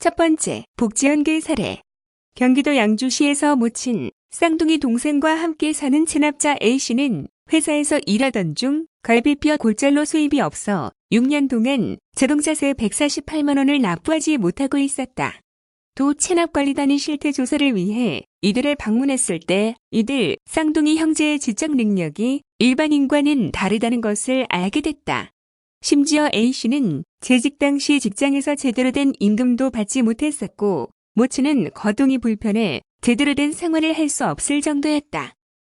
첫 번째, 복지연계 사례. 경기도 양주시에서 모친 쌍둥이 동생과 함께 사는 체납자 A씨는 회사에서 일하던 중 갈비뼈 골절로 수입이 없어 6년 동안 자동차세 148만 원을 납부하지 못하고 있었다. 도 체납관리단이 실태 조사를 위해 이들을 방문했을 때 이들 쌍둥이 형제의 지적 능력이 일반인과는 다르다는 것을 알게 됐다. 심지어 A씨는 재직 당시 직장에서 제대로 된 임금도 받지 못했었고 모친은 거동이 불편해 제대로 된 생활을 할 수 없을 정도였다.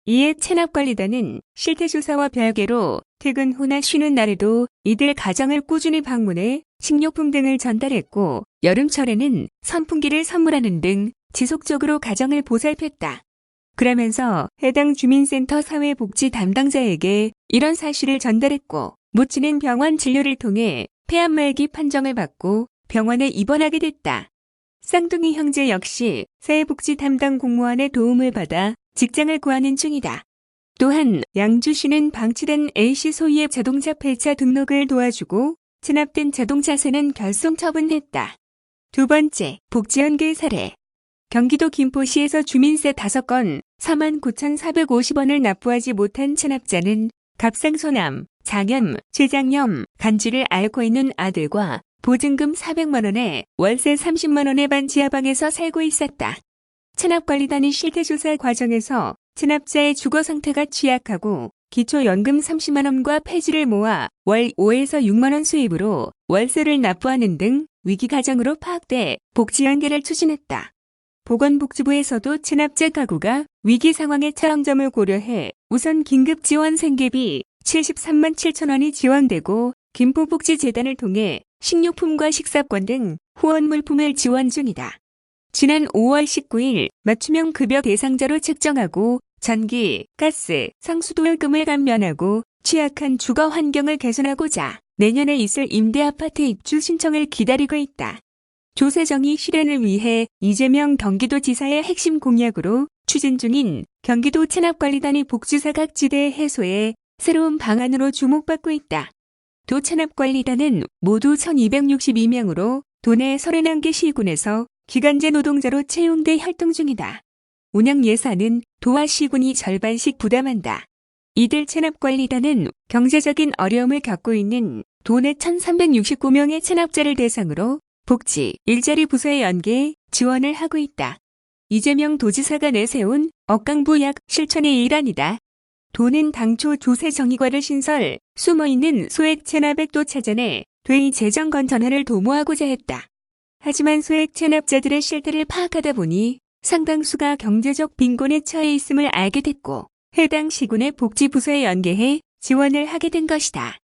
이에 체납관리단은 실태조사와 별개로 퇴근 후나 쉬는 날에도 이들 가정을 꾸준히 방문해 식료품 등을 전달했고 여름철에는 선풍기를 선물하는 등 지속적으로 가정을 보살폈다. 그러면서 해당 주민센터 사회복지 담당자에게 이런 사실을 전달했고 모친은 병원 진료를 통해 폐암말기 판정을 받고 병원에 입원하게 됐다. 쌍둥이 형제 역시 사회복지 담당 공무원의 도움을 받아 직장을 구하는 중이다. 또한 양주시는 방치된 A씨 소유의 자동차 폐차 등록을 도와주고 체납된 자동차세는 결손 처분했다. 두 번째, 복지연계 사례. 경기도 김포시에서 주민세 5건 49,450원을 납부하지 못한 체납자는 갑상선암, 장염, 췌장염, 간질을 앓고 있는 아들과 보증금 400만 원에 월세 30만 원의 반 지하방에서 살고 있었다. 체납관리단이 실태조사 과정에서 체납자의 주거 상태가 취약하고 기초연금 30만 원과 폐지를 모아 월 5에서 6만 원 수입으로 월세를 납부하는 등 위기 가정으로 파악돼 복지 연계를 추진했다. 보건복지부에서도 체납자 가구가 위기 상황의 차량점을 고려해 우선 긴급 지원 생계비 73만 7천 원이 지원되고 김포복지재단을 통해 식료품과 식사권 등 후원 물품을 지원 중이다. 지난 5월 19일 맞춤형 급여 대상자로 책정하고 전기, 가스, 상수도요금을 감면하고 취약한 주거 환경을 개선하고자 내년에 있을 임대 아파트 입주 신청을 기다리고 있다. 조세정의 실현을 위해 이재명 경기도지사의 핵심 공약으로 추진 중인 경기도 체납관리단이 복지사각지대 해소에 새로운 방안으로 주목받고 있다. 도체납관리단은 모두 1262명으로 도내 31개 시군에서 기간제 노동자로 채용돼 활동 중이다. 운영 예산은 도와 시군이 절반씩 부담한다. 이들 체납관리단은 경제적인 어려움을 겪고 있는 도내 1369명의 체납자를 대상으로 복지, 일자리 부서에 연계해 지원을 하고 있다. 이재명 도지사가 내세운 억강부 약 실천의 일환이다. 도는 당초 조세정의과를 신설, 숨어있는 소액 체납액도 찾아내 되이 재정 건 전환을 도모하고자 했다. 하지만 소액 체납자들의 실태를 파악하다 보니 상당수가 경제적 빈곤에 처해 있음을 알게 됐고 해당 시군의 복지부서에 연계해 지원을 하게 된 것이다.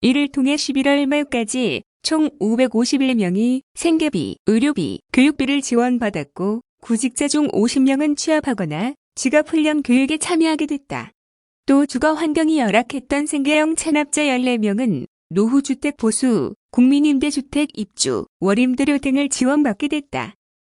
이를 통해 11월 말까지 총 551명이 생계비, 의료비, 교육비를 지원받았고 구직자 중 50명은 취업하거나 직업훈련 교육에 참여하게 됐다. 또 주거 환경이 열악했던 생계형 체납자 14명은 노후주택 보수, 국민임대주택 입주, 월임대료 등을 지원받게 됐다.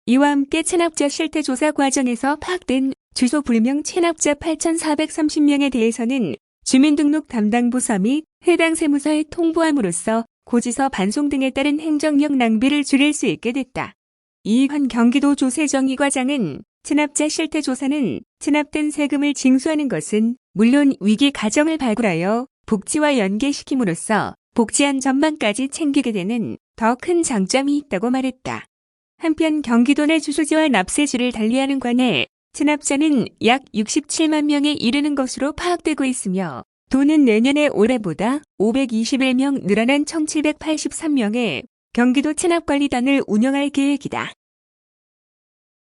이와 함께 체납자 실태조사 과정에서 파악된 주소 불명 체납자 8,430명에 대해서는 주민등록 담당부서 및 해당 세무서에 통보함으로써 고지서 반송 등에 따른 행정력 낭비를 줄일 수 있게 됐다. 이익한 경기도 조세정의 과장은 체납자 실태조사는 체납된 세금을 징수하는 것은 물론 위기 가정을 발굴하여 복지와 연계시킴으로써 복지한 전망까지 챙기게 되는 더 큰 장점이 있다고 말했다. 한편 경기도 내 주소지와 납세지를 달리하는 관해 체납자는 약 67만 명에 이르는 것으로 파악되고 있으며 도는 내년에 올해보다 521명 늘어난 1783명의 경기도 체납관리단을 운영할 계획이다.